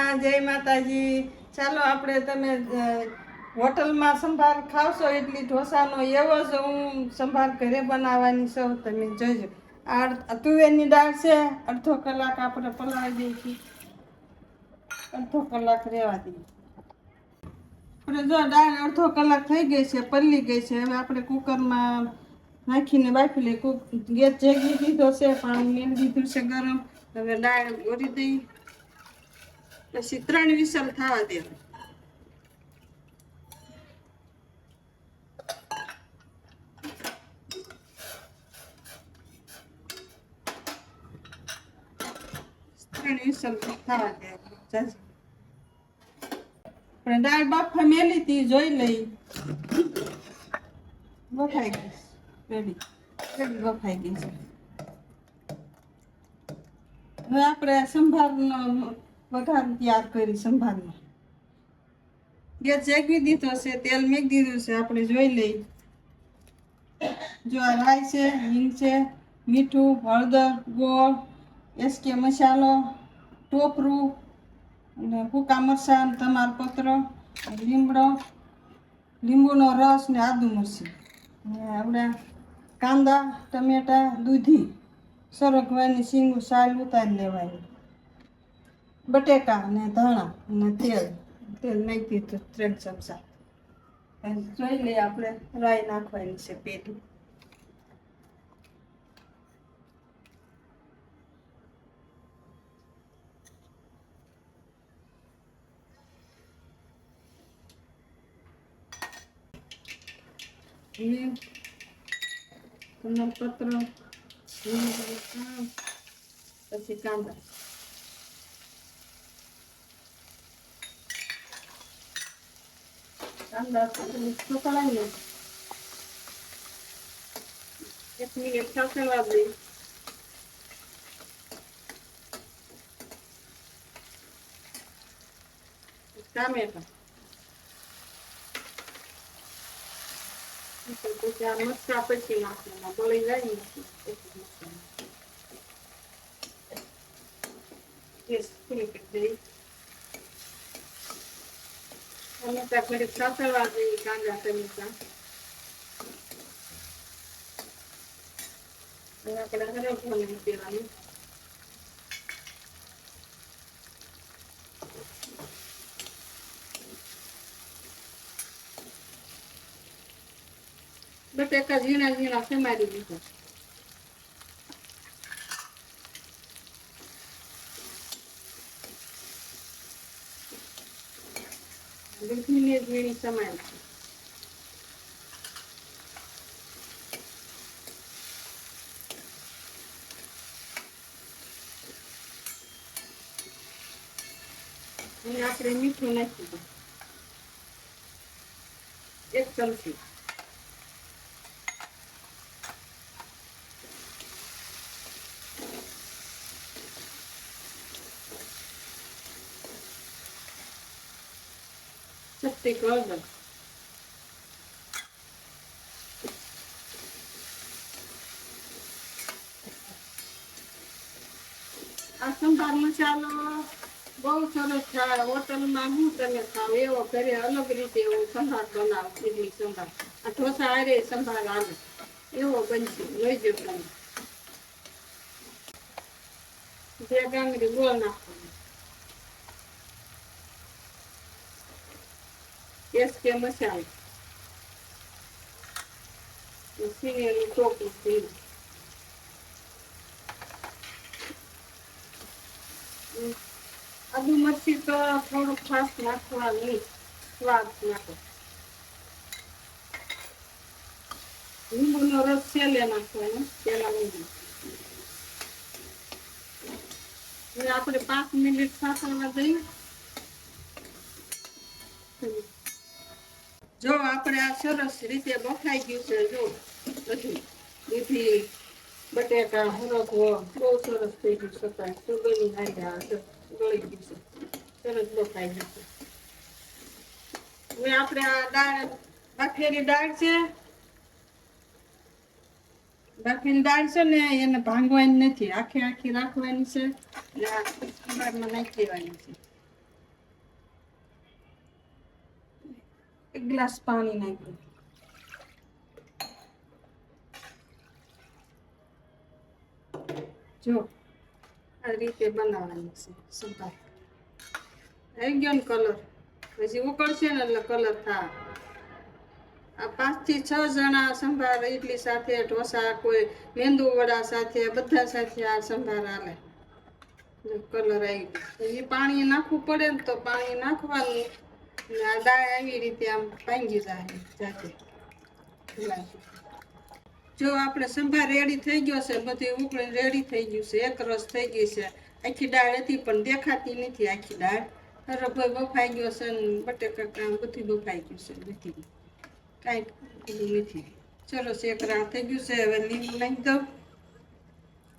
કૃષ્ણ જય માતાજી. ચાલો આપણે તમે હોટલમાં સંભાર ખાવશો એટલી ઢોસાનો, એવો જ હું સંભાર ઘરે બનાવવાની છું. તમે જોજો. આ તુવેરની દાળ છે, અડધો કલાક આપણે પલાળી દઈશું. અડધો કલાક રહેવા દઈએ આપણે જો દાળ અડધો કલાક થઈ ગઈ છે, પલળી ગઈ છે. હવે આપણે કુકરમાં નાખીને બાફી લઈએ. કુક, ગેસ જેગી દીધો છે, પાણી મેળ દીધું છે ગરમ. હવે દાળ ઓરી દઈ. પછી ત્રણ વિસલ થવા દેવા. આપણે દાળ બાફા મેલી તી, જોઈ લઈ. બફાઈ ગઈ બફાઈ ગઈ છે આપણે સંભારનો વઘાર તૈયાર કરી સંભારનો ગેસ ચેકવી દીધો છે, તેલ મેક દીધું છે, આપણે જોઈ લઈ જો આ રાઈ છે, હિંગ છે, મીઠું, હળદર, ગોળ એસકે મસાલો, ટોપરું અને ભૂકા તમાર તમાલપત્ર લીમડો, લીંબુનો રસ ને આદુ મરચી. ને આપણે કાંદા, ટમેટા, દૂધી સરગવાની શીંગું, સાલ ઉતારી લેવાની. બટેકા અને ધાણા અને તેલ. તેલ નાખી દીધું ત્રણ ચમચા. જોઈ લઈએ આપણે રાઈ નાખવાની છે પેલું. કમલપત્ર પછી કાંદા. કાંદા ચોકડાઈ લે એક મિનિટ સાસરવા દઈ ટામેટા પછી આ મરચાં પછી નાખવાના બળી જાય ને પછી પછી નાખવાના. ગેસ પૂરી કરી દઈ ટમેટા ઘડીક સાસરવા દઈ કાંદા ટમેટા હવે આપણે હરફ બનાવી દેવાનું બટેકા ઝીણા ઝીણા સમારી દીધા ઝીણી ઝીણી હળદર આ સંભાર મસાલો બહુ સરસ થાય હોટલમાં હું તમે ખાવ એવો ઘરે અલગ રીતે એવો સંભાર બનાવ ઇડલી સંભાર આ ઢોસા હારે સંભાર આવે એવો બનશે લઈ જો તમે બે ગાંગરી ગોળ નાખવાનું એસકે મસાલો સિંગેલું ટોપલું સિંગ આદુ મરચી તો થોડુંક ખાસ નાખવા નહીં સ્વાદ નાખો લીંબુનો રસ છેલ્લે નાખવાનો નહીં હવે આપણે પાંચ મિનિટ સાસણમાં દઈએ જો આપણે આ સરસ રીતે બફાઈ ગયું છે, જો બધું. બટેકા હરખવો બહુ સરસ થઈ ગયું સકાય સુગરની જો ગળી ગયું છે. સરસ બફાઈ ગયું છે. આપણે આ દાળ બાફેરી દાળ છે. બાફેલી દાળ છે ને, એને ભાંગવાની નથી, આખી આખી રાખવાની છે. અને આ નાખી દેવાની છે. એક ગ્લાસ પાણી નાખ્યું. જો, આ રીતે બનાવવાની છે સંભાર આવી ગયો ને કલર પછી ઉકળશે ને એટલે કલર થાય. આ પાંચથી છ જણા સંભાર ઇડલી સાથે, ઢોસા કોઈ મેંદુ વડા સાથે, બધા સાથે આ સંભાર આવે કલર આવી ગયો. એ પાણી નાખવું પડે ને તો પાણી નાખવાનું. દાળ આવી રીતે આમ પાંગી જાય જાતે. જો આપણે સંભાર રેડી થઈ ગયો છે, બધી ઉકળી રેડી થઈ ગયું છે, એક રસ થઈ ગઈ છે. આખી દાળ હતી પણ દેખાતી નથી આખી દાળ. હરભઈ બફાઈ ગયો છે ને બટેકા બધું બફાઈ ગયું છે નથી કાંઈ બધું નથી. ચલો શેક રાણ થઈ ગયું છે, હવે લીંબુ નાખી દઉં.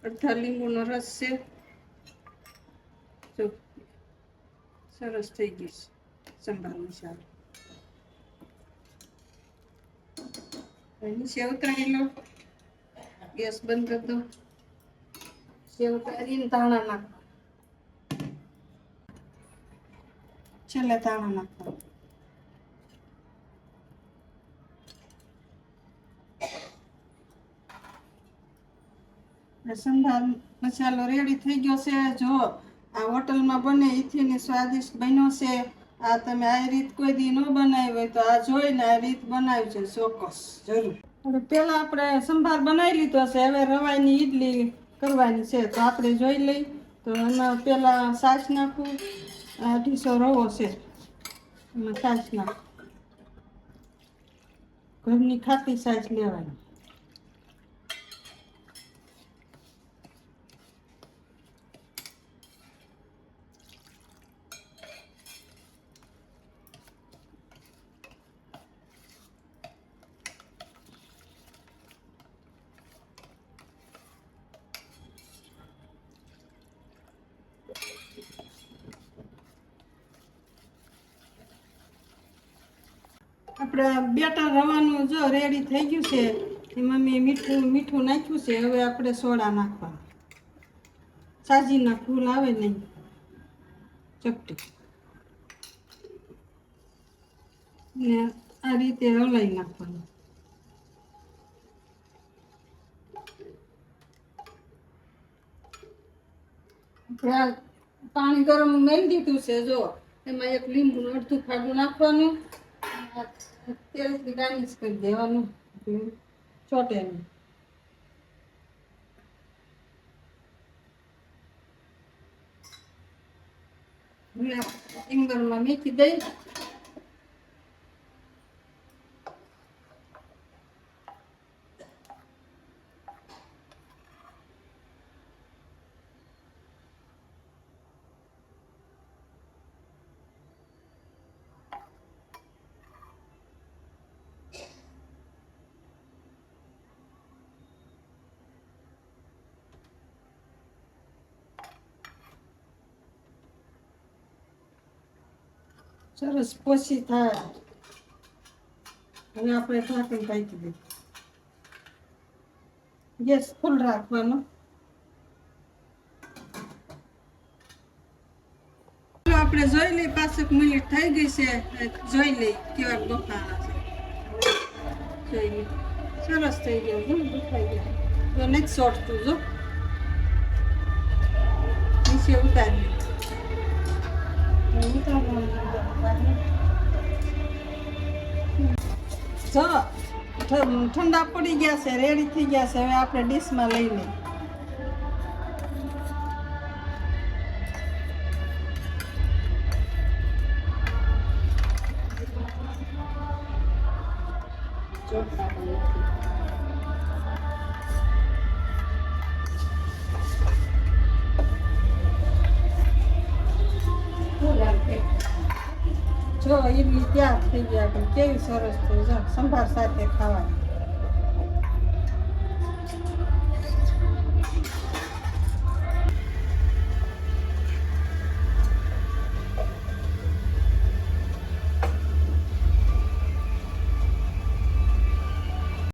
અડધા લીંબુનો રસ છે. જો, સરસ થઈ ગયું છે. સંભાર મસાલો હવે નીચે ઉતારી લો ગેસ બંધ કરી દો. સેવ ઉતારીને ધાણા નાખો છેલ્લે ધાણા મસાલો રેડી થઈ ગયો છે. જો આ હોટલમાં બને એથી સ્વાદિષ્ટ બન્યો છે. આ તમે આ રીત કોઈ દી ન બનાવી હોય તો આ જોઈને આ રીત બનાવી છે ચોક્કસ, જરૂર. હવે પહેલાં આપણે સંભાર બનાવી લીધો છે હવે રવાની ઈડલી કરવાની છે. તો આપણે જોઈ લઈ તો એમાં પહેલાં સાસ નાખું અઢીસો રવો છે. એમાં સાસ નાખું ઘરની ખાતી સાસ લેવાની. આપણે બેટર રવાનું જો રેડી થઈ ગયું છે એમાં મેં મીઠું મીઠું નાખ્યું છે, હવે આપણે સોડા નાખવાનું. સાજીના ફૂલ આવે નહીં ચપટી. ને આ રીતે હલાવી નાખવાનું. પાણી ગરમ મેળ દીધું છે, જો. એમાં એક લીંબુ અડધું ફાડું નાખવાનું. તેલથી ગાર્નિશ કરી દેવાનું. એટલે ચોટે નહીં. ઇંગળમાં મેથી દઈ. સરસ, પોસી થાય. હવે આપણે ઢાંકણ કાઢી દઈએ ગેસ ફૂલ રાખવાનો. આપણે જોઈ લઈ પાસેક મિનિટ થઈ ગઈ છે. જોઈ લઈ કેવા બફાણા છે. જોઈ લઈ સરસ થઈ ગયું, જો ગયો ગયા. જો, નથી સોટતું, જો. નીચે ઉતારી જો ઠંડા પડી ગયા છે, રેડી થઈ ગયા છે, હવે આપણે ડીશમાં લઈ લઈએ જો થઈ ગયા પણ કેવી સરસ થઈ જો સંભાર સાથે ખાવાની.